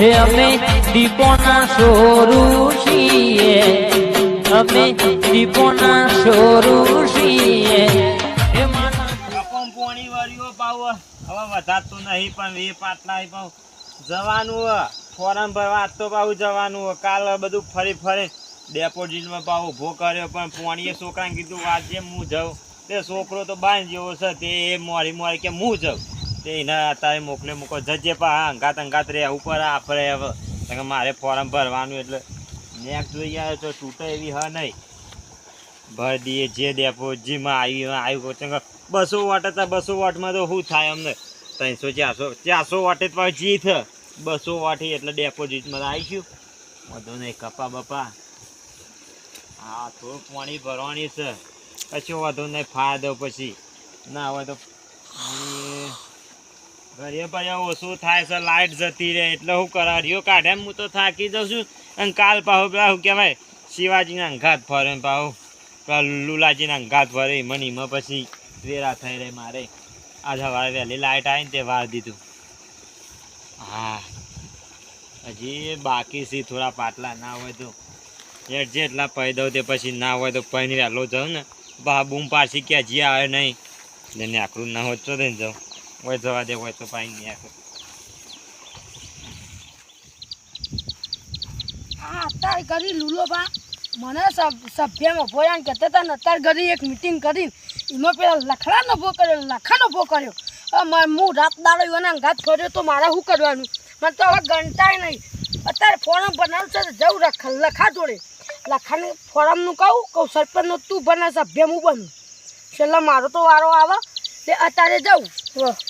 હે અમે દીપોના સોરું છીએ. અમે દીપોના સોરું છીએ. પોણી વાળીઓ પાવ. હવે વધારતું નહીં, પણ એ પાટલા પાવ. જવાનું ફોરમ ભરવા તો પાછું જવાનું કાલ બધું ફરી ફરી ડેપોઝિટમાં પાવ ઊભો કર્યો, પણ પોણીએ છોકરાને કીધું, આજે હું જાઉં. તે છોકરો તો બાંધ જેવો છે તે એ મોરી મોરી કે હું જાઉં? તે એના અત્યારે મોકલે મૂકો. જજે પા, હા, અંગાત અંગાત રે ઉપર આપણે હવે. મારે ફોર્મ ભરવાનું એટલે નેક જોઈ આવે તો તૂટે એવી હ નહીં. ભર દઈએ જે ડેપોઝિટમાં આવી આવ્યું બસો વોટ હતા, બસો વોટમાં તો શું થાય અમને? ત્રણસો, ચારસો ચારસો વોટે પાછું જીત. બસો વોટે એટલે ડેપોઝિટમાં આવીશું. વધુ નહીં, કપા બપા. હા, થોડું પાણી ભરવાની છે. કશું વધુ નહીં, ફાયદો પછી. ના હોય તો પાણી ભાઈ ઓછું થાય છે? લાઇટ જતી રહે એટલે હું કરાવ્યો કાઢે હું તો થાકી જાઉં છું. અને કાલ પાહો પેલા શું કહેવાય, શિવાજીના અંઘાત ફરે ને પાછું પેલા લુલાજીના અંઘાત ફરે, મનીમાં પછી વેરા થઈ રહે મારે. આજે સવારે વહેલી લાઇટ આવીને તે વાર દીધું. હા, હજી બાકી છે, થોડા પાટલા ના હોય તો. જેટ જેટલા પૈ દઉં તે પછી ના હોય તો પૈને વહેલો જાઉં ને. બા બૂમ પાછી ક્યાં જ્યાં આવે નહીં. એટલે નેકરું ના હોય તો દઈને જાઉં. હોય જવા દેવું હોય તો પાઈ નહીં આખું અત્યારે કરી લૂલો બા. મને સભ- સભ્યમાં ભોયા કહેતા હતા ને અત્યારે ઘરે એક મિટિંગ કરીને એમાં પેલા લખડાનો ભો કર્યો લખાનો ભો કર્યો. હું રાત દાડો એના અંગાત ફર્યો તો મારે શું કરવાનું? મને તો હવે ગણતાય નહીં. અત્યારે ફોરમ બનાવું છે જવું રખ લખા જોડે. લખાનું ફોરમનું કહું કહું, સરપંચનું તું બને સભ્ય હું બનું. છેલ્લા મારો તો વારો આવે, એટલે અત્યારે જવું.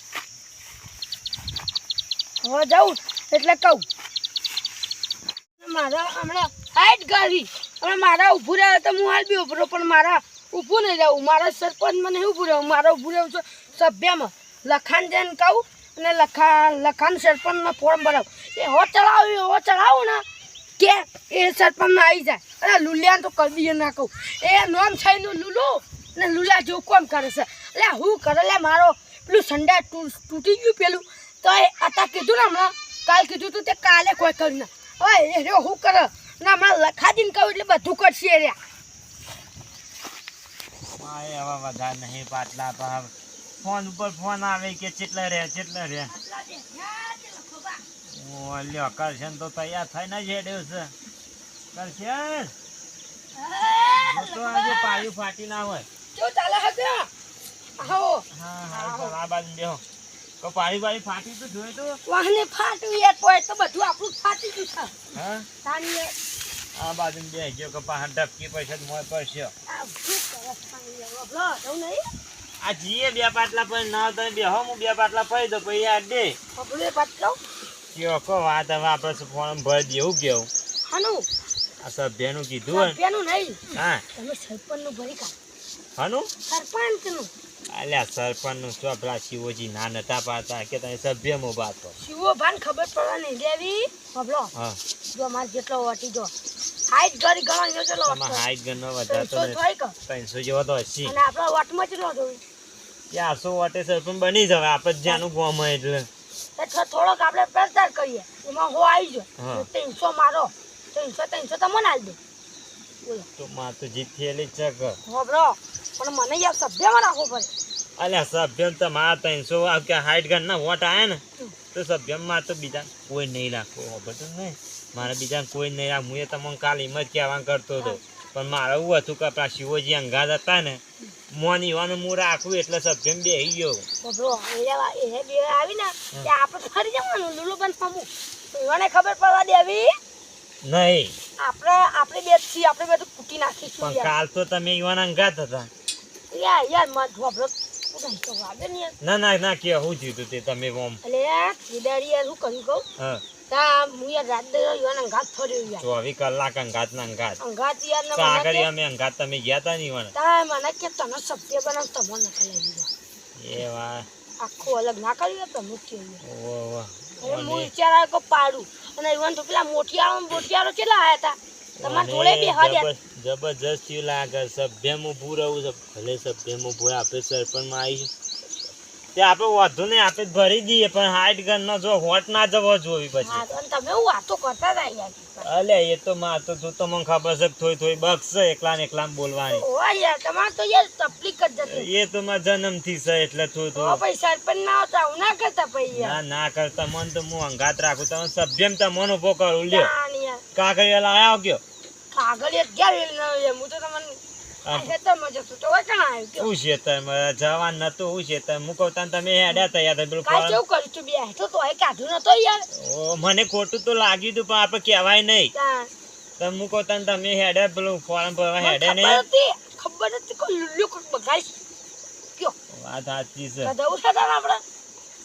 હવે જાઉં એટલે કહું. મારા હમણાં હાઈટ ગાડી. હવે મારા ઊભું રહ્યો તો હું હાલ બી ઊભું પણ મારા ઊભું નહીં રહેવું. મારા સરપંચ મને ઊભું રહેવું. મારા ઊભું રહેવું છે સભ્યમાં. લખાણ જઈને કહું અને લખાણ લખાણ સરપંચમાં ફોર્મ ભરાવું. એ હો ચડાવ્યું હો ચડાવું ને કે એ સરપંચમાં આવી જાય. અરે લુલિયાને તો દઈએ ના કહું. એ નોમ થઈને લુલુ ને લુલા જેવું કોમ કરે છે. એટલે હું કરે? લે મારો પેલું સંડા તૂટી ગયું પેલું. તો અત્યારે કીધું ને હમણાં કાલ કીધું તું તે કાલે કોઈ કર્યું ના. હવે એ રહ્યો હું કરે? ના હમણાં લખાજીને કહું એટલે બધું કરશે રહ્યા. હા એ હવે વધારે નહીં પાટલા પણ ફોન ઉપર ફોન આવે કે ચેટલા રહે ચેટલા રહે ઓ કરશન તો તૈયાર થઈને જ હેડ્યો છે. કરશન તો આજે પાયું ફાટી ના હોય. કેવું ચાલે હકે આવો. હા હા આ બાજુ બેહો. તો પાણી બારી ફાટી તો જોઈ તો. વાહને ફાટ્યું યાર કોઈ તો બધું આપણું ફાટી ગયું છે. હા? તાની આ બાજુ બે ગયો કે પાછા ડબકી પૈસા મોય પડશે. આ શું જીએ બે પાટલા પર ના તો બેહો હું બે પાટલા પડી દો પછી આ દે. બે પાટલો કયો કો વાત હવે આપણે ફોર્મ ભરી દેવું કેવું? હાનું. આ સભ્યનું કીધું સભ્યનું નહીં. હા. તમે સરપંચનું ભરી કાઢ. હનું? સરપંચનું. અલ્યા સરપંચનું ચોપડા શિવોજી ના નતા પાતા કે તમે સભ્યમાં બાતો શિવો ભાન ખબર પડવા નહીં દેવી. બબલો હા. જો માર જેટલો વાટી જો. હાઈટ ગરી ગણો જો ચલો તમાર હાઈટ ગણો વધારતો જોઈ કે? ત્રણસો જેવો તો હસી અને આપણા વટમાં ચેટલો જોયું ચારસો વાટે સરપંચ બની જવે આપણે જ જ્યાંનું ગામ હોય એટલે. થોડોક આપણે પ્રચાર કરીએ. એમાં હો આવી જો ત્રણસો મારો. ત્રણસો ત્રણસો તો મને આલી દે. તો માં તો જીત થયેલી ચક હો બ્રો પણ મને યાર સભ્યમાં રાખવો પડે. અલ્યા સભ્ય તમારા ત્રણસો આ કે હાઈટ ગણના વોટ આયા ને? તો સભ્યમાં તો બીજા કોઈ નહીં રાખો ખબર તો નહીં મારે બીજા કોઈ નહીં રાખ હું એ તમને કાલ એમ જ કહેવા કરતો હતો. પણ મારે એવું હતું કે આપણા શિવજી અંગાત હતા ને મોન ઈવાનું હું રાખું એટલે સભ્યમ બે આવી ગયો તો આવી ને આપણે ફરી જવાનું લુલુ બંધ પામું. તો ખબર પડવા દેવી નહીં. આપણે આપણે બે છીએ આપણે બધું કૂટી નાખીશું પણ કાલ તો તમે ઈવાના અંગાત હતા. યાર યાર મત તો વાગે ને યાર ના ના ના કે હું જીતું તે તમે ઓમ યાર હું યાર શું કર્યું કહું? હા. તા હું યાર રાત દે યાર અંગાત યાર. ચોવીસ કલાક અંગાત ના અંગાત અંગાત યાર ને આગળ અમે અંગાત તમે ગયા તા ઈવાના તા મને કે તને સભ્ય બનાવ તમને નકલ લઈ દીધો એ આખું અલગ ના કર્યું તમે કે ઓ વાહ હું વિચાર આવ્યો પાડું. અને ઇવન તો પેલા મોટિયાળો મોટિયાળો કેટલા આયા હતા તમારા જોડે બી હાર્યા જબરજસ્ત એવું લાગે રહું છે. ભલે સભ્યમાં ઊભું આપણે સરપંચમાં આવી તે આપણે વધુ નહીં આપણે ભરી દઈએ પણ હાઈટ ગન જો હોટ ના જવો જોવી પછી. તમે હું વાતો કરતા હતા યાર અલે એ તો માં તો તું તો મને ખબર છે થોઈ થોઈ બક્ષ છે એકલા ને એકલા બોલવાની. ઓ યાર તમાર તો યાર તકલીફ જ જતી એ તો મારા જન્મથી છે એટલે થોઈ થોડું ભાઈ સરપંચ ના આવતા હું ના કરતા ભાઈ ના ના કરતા. મન તો હું અંગાત રાખું. તમે સભ્યમ તમને ઊભો કરું લ્યો. કાકરી વાળા ગયો? એક વેલ હું તો તમને મને ખોટું તો લાગ્યું હતું પણ આપડે કેવાય નહીં. તમે મૂકો તમે હેડ્યા પેલું ફોરમ ભરવા હેડે ખબર નથી હતી ખબર હતી કોઈ લુલ્લું કયો? વાત સાચી છે. ને આપણે?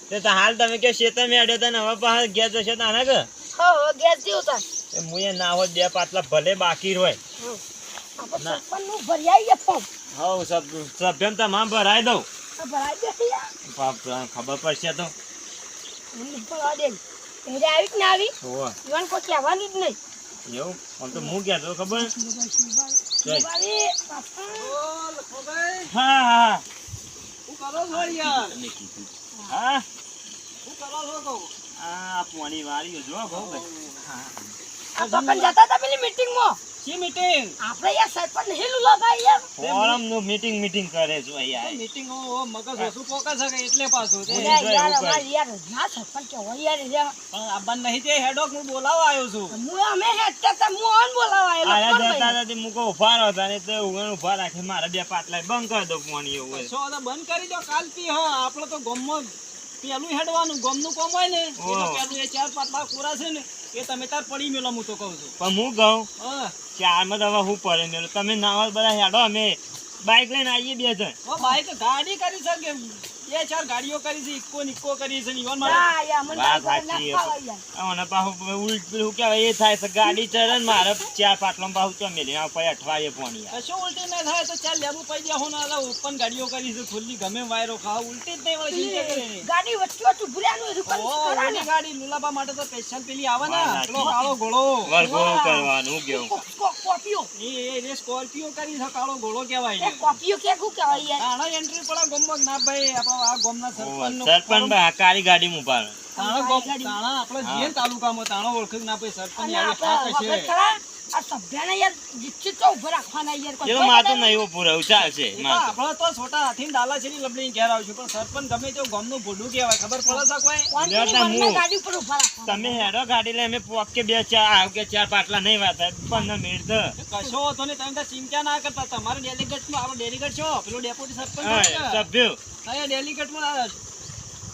તે તો હાલ તમે કે શેતમ હેડ્યો તા ને હવે પાછા ગયા જશે તાને કે હો ગયા ગેસ જેવું તાર એ મુએ ના હોય બે પાટલા ભલે બાકી હોય ના. સરપંચનું ભરી આવીએ ફોર્મ. હવ સભ સભ્યમ તમામ ભરાઈ દઉં. ભરાઈ ખબર પડશે તો. મને ભરવા આવી કે આવી? હોવે. ઈવન કોઈ કહેવાનું જ નહીં. એવું? આમ તો હું ગયા તો ખબર જય. હા હા. શું કરો છો યાર? તમે કીધું. હા? શું કરો છો કહું? આ પોણી વાળીઓ જો ભાઈ આ જતા હતા પેલી meetingમાં. શી meeting? આપણે યાર સરપંચ નહીં લુલા ભાઈ યાર ફોરમનું મીટિંગ મીટિંગ કરે છે યાર આ ઓ ઓ મગજ ઓછું પોકે છે એટલે પાછું તે. યાર, જો યાર, એવું કરે. અમારે યાર ના સરપંચ કહેવાય યાર એટલે પણ આબાન નહીં તે હેડોક હું બોલાવવા આવ્યો છું હું અમે હું બોલાવા મૂકો ઊભા રહો હું ઊભા રાખે મારા બે પાટલા બંધ કરી દો ફોન એવું હોય. બંધ કરી દો કાલ પી હા આપડે તો ગોમમાં પેલું હેડવાનું ગમનું કોમ હોય ને એ પેલું એ ચાર પાંચ લાખ પૂરા છે ને એ તમે તાર પડી મેલો હું તો કહું છું. પણ હું કહું ચારમાં તો હવે હું પડે મેલો તમે નાવા બધા હેડો અમે બાઇક લઈને આવીએ બે જણ. ઓ બાઈક ગાડી કરી છે કે બે ચાર ગાડીઓ કરી છે ઇક્કો ને કરી છે ઈવન મારે. ના, યાર, મને વાત સાચી ના ફાવે યાર. ઉલટ પેલું કહેવાય એ થાય છે ગાડી ચડે ને મારે ચાર પાટલો પાછું તો મેલી. આ પછી અઠવાડિયે પોણી આવે. ઉલટી ના થાય તો ચાલ લેબુ પડી જાય હું ના ઓપન ગાડીઓ કરી છે ખુલ્લી ગમે વાયરો ખાવ. ઉલટી જ નહીં વળે ચિંતા કરે? નહીં. ગાડી વચ્ચે વચ્ચે ગાડી લુલાબા માટે તો સ્પેશિયલ પેલી આવે ને પેલો કાળો ઘોડો. કરવાનું કો- કો- કોપીઓ. એ એ રે સ્કોર્પિયો કરી છે કાળો ઘોડો કહેવાય કોપીઓ કે શું કહેવાય યાર? એન્ટ્રી પડે ગોમમાં ના ભાઈ આપણો આ ગોમના સરપંચનો સરપંચ ભાઈ કાળી ગાડી ઊભા રહે. તાણા ગોમ તાણા આપણે જીએ ને તાલુકામાં તાણો ઓળખે ના પછી સરપંચ આવે આ સભ્યને યાર જીતથી તો ઊભો રાખવાના યાર. કોઈ એ તો મારે તો ખબર નહીં ઉભું રહેવું ચાલશે એ તો મારે તો. આપણે તો છોટા હાથીને ડાલા છે લબડી ઘેર આવશું પણ સરપંચ ગમે તે ગોમનું ભોડું કહેવાય ખબર પડે છે કોઈ કોણ લેતા કોની હું. ગાડી. તમે હેડો ગાડી લે અમે પોક કે બે ચાર આવ કે ચાર પાટલા નહીં વાતા પંદર મિનિટ તો કશો હતો ને તમે ચિંતા ના કરતા તમારે નો આપણે ડેલિગેટ છો પેલો ડેપ્યુટી સરપંચ હા? સભ્યો ડેલિગેટમાં આ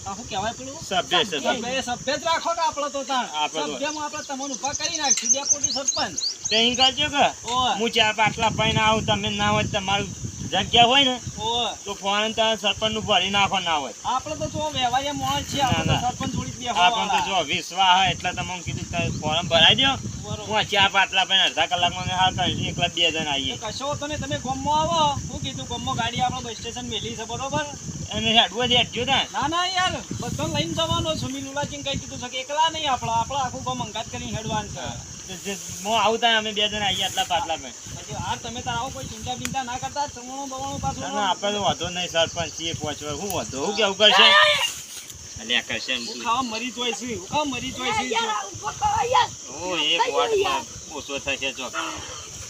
શું કહેવાય પેલું? સભ્ય સભ્ય. સભ્ય સભ્ય જ રાખો કે આપણે તો તાણ સભ્યમાં આપણે તમને ઊભા કરી નાખશું. ડેપ્યુટી સરપંચ. તે અહીં કરજો કે. હું ચાર પાટલા પાઈને આવું તમે ના હોય તમારું જગ્યા હોય ને તો ફોન સરપંચનું ભરી નાખો ના હોય. આપણે તો જો વ્યવહારિયા છે છીએ આપણે સરપંચ જોડી આપણ તો. જો વિશ્વાસ હોય એટલે તમે કીધું ફોર્મ ભરાઈ દો હું આ પાટલા પાઈને અડધા કલાકમાં હાલ કરી એકલા બે જણ આવીએ. કશો હતો ને તમે ગોમમાં આવો. શું કીધું ગોમમાં ગાડી આપણે બસ સ્ટેશન મેલી છે બરોબર? અને હેડવું જ હેડજો ને ના ના યાર. બધો લઈને જવાનો. સુમી લુલાચીને કહી દીધું છે કે એકલા નહીં આપણા. આપણો આખું ગામ અંગાત કરીને હેડવાનું છે. હું. આવું અમે બે જણ આવીએ આટલા પાટલા પાઈને પછી તમે તાર આવો કોઈ ચિંતા બિંતા ના કરતા. ચમણું બવણું પાછું આપણે તો વધો નહીં સરપંચ છીએ પહોંચવા હું વધો? હું કેવું કરશે? અલ્યા કરશે તું. ખાવા મરી જોઈ છે હું ખાવા મરી જોઈ છે. ઓ એક વોટમાં ઓછો થશે જો.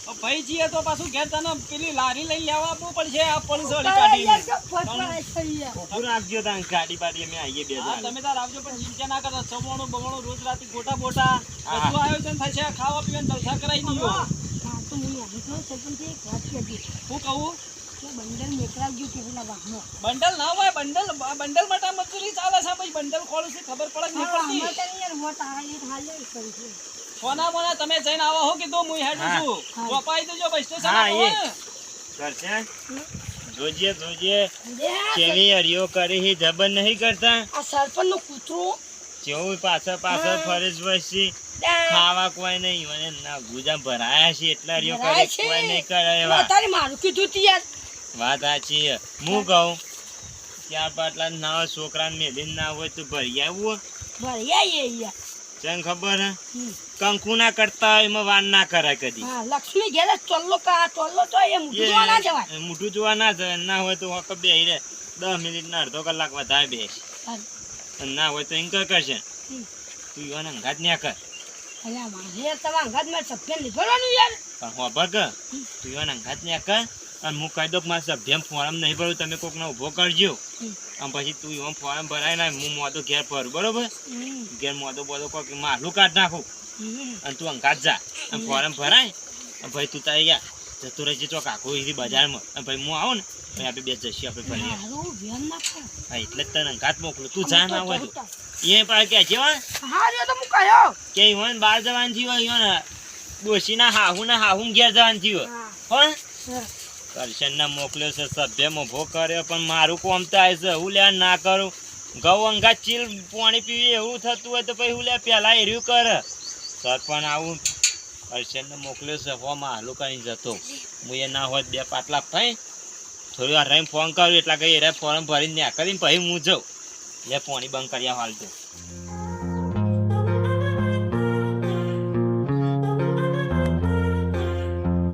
તો ભાઈ છીએ તો પાછું ઘેર તને પેલી લારી લઈ લેવા આપવું પડશે આ કેમ ફસવાય યાર? ઉભું રાખજો ત્યાં ગાડી બાડી અમે આવીએ બે હા તમે તાર આવજો પણ ચિંતા ના કરતા ચમણું બમણું રોજ રાતે ગોટા બોટા. બધું આયોજન થશે ખાવા પીવાનું જલસા કરાવી દઈએ હા, કહું? બંડલ મેકલાવજો કે પેલા વાહમાં. બંડલ ના હોય બંડલ બંડલ માટે મજૂરી ચાલે છે. પછી બંડલ ખોલું છે ખબર પડે નહીં પડતી યાર વોટ આવે એક હાલે કરી છે. સોના મોના તમે જઈને આવો હો કીધું હું હેડું છું. વપાઈ દેજો બસ સ્ટેશન આવો કરશે જોજે જોજે. કેવી હરિયો કરી હી જબર નહીં કરતા? આ સરપંચનું કૂતરું, જેવું પાછળ પાછળ. ફરજ વળશી ખાવા કોઈ નહીં મને ના ગુજા ભરાયા છે એટલા હરિયો કરે છે. કોઈ નહીં કરે એવા. તારે મારું કીધું તું યાર. વાત સાચી છે. હું કહું ચાર પાટલા ના હોય છોકરાને મેલીને ના હોય તો ભરી આવવું ભરી આવીએ યાર. ખબર હે. કંકુ ના કરતા હોય એમાં વાર ના કરાય કદી. લક્ષ્મી ઘેરે ચોલ્લો કા ચોલ્લો તો એ મૂકી દેવા ના જવાય. મોઢું જોવા ના જવાય. ના હોય તો વખત બે રે દસ મિનિટના અડધો કલાક વધારે બેસ. ના હોય તો એમ કરશે. તું યોને અંગાત ન્યા કર. અલ્યા મારે તમારા અંગાતમાં સભ્ય લીધોવાનું યાર. પણ તું યોને અંગાત ન્યા કર. અને હું કહી દઉં મારા સભ્યમ ફોરમ નહીં ભરું તમે કોકનો ઊભો કરજો. અને પછી તું એમ ફોરમ ભરાય ને હું મોદો ઘેર ભરું બરોબર? ઘેર મોદો બોદો કોક માલું કાઢ નાખું. અને તું અંકાત જા. અને ફોરમ ભરાય. અને ભાઈ તું તારી ગયા જતું રહેજે ચોક આખું એથી બજારમાં. અને ભાઈ હું આવું ને ભાઈ આપણે બે જશી આપણે ભરી મારું. હા એટલે જ તને અંકાત મોકલું. તું જા ના હોય એ પાસે કે તો હું કે હોય ને બહાર જવાનું થયું હોય ના હાહુ ના હાહુ ઘેર જવાનું થયું હા. હોય હા. કરશન ને મોકલ્યો છે સભ્ય મોભો કર્યો, પણ મારું કોમ તો આવે છે, હું લે ના કરું. ઘઉં અંગા ચીલ પાણી પીવી એવું થતું હોય તો પછી હું લે પહેલાં એર્યું કરે. પણ આવું કરશન ને મોકલ્યો છે, હો, માં હાલું કંઈ જતો. હું એ ના હોત બે પાટલા થઈ થોડી વાર રહીને ફોન કર્યો એટલા કહી એ ફોર્મ ભરીને ન્યા કરીને પછી હું જાઉં. લે, પાણી બંધ કર્યા હાલ તો.